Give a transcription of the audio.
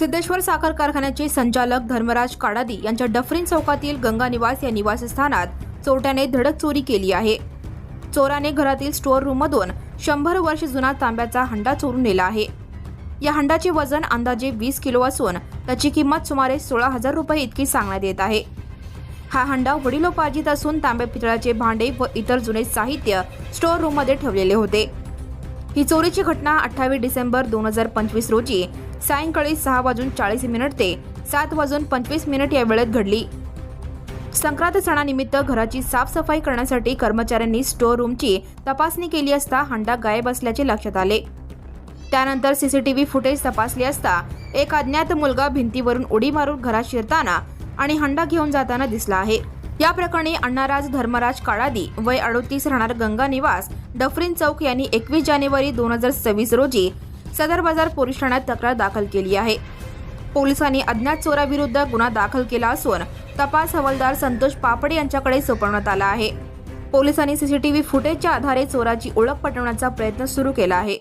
सिद्धेश्वर साखर कारखान्याचे संचालक धर्मराज काडादी यांच्या डफरीन चौकातील गंगा निवास या निवासस्थानात चोरट्याने धडक चोरी केली आहे. चोराने घरातील स्टोअर रूममधून शंभर वर्ष जुना तांब्याचा हंडा चोरून नेला आहे. या हंडाचे वजन अंदाजे वीस किलो असून त्याची किंमत सुमारे सोळा हजार रुपये इतकी सांगण्यात येत आहे. हा हंडा वडिलोपार्जित असून तांबे पितळाचे भांडे व इतर जुने साहित्य स्टोअर रूममध्ये ठेवलेले होते. ही चोरीची घटना अठ्ठावीस डिसेंबर दोन हजार पंचवीस रोजी सायंकाळी सहा वाजून चाळीस मिनिट ते सात वाजून पंचवीस मिनिट या वेळेत घडली. संक्रांत सणानिमित्त घराची साफसफाई करण्यासाठी कर्मचाऱ्यांनी स्टोअर रूमची तपासणी केली असता हंडा गायब असल्याचे लक्षात आले. त्यानंतर सीसीटीव्ही फुटेज तपासले असता एक अज्ञात मुलगा भिंतीवरून उडी मारून घरात शिरताना आणि हंडा घेऊन जाताना दिसला आहे. या प्रकरणी अण्णाराज धर्मराज काळादी वय अडोतीस राहणार गंगा निवास डफरीन चौक यांनी एकवीस जानेवारी दोन हजार सव्वीस रोजी सदर बाजार पोलीस ठाण्यात तक्रार दाखल केली आहे. पोलिसांनी अज्ञात चोराविरुद्ध गुन्हा दाखल केला असून तपास हवालदार संतोष पापडे यांच्याकडे सोपवण्यात आला आहे. पोलिसांनी सीसीटीव्ही फुटेजच्या आधारे चोराची ओळख पटवण्याचा प्रयत्न सुरू केला आहे.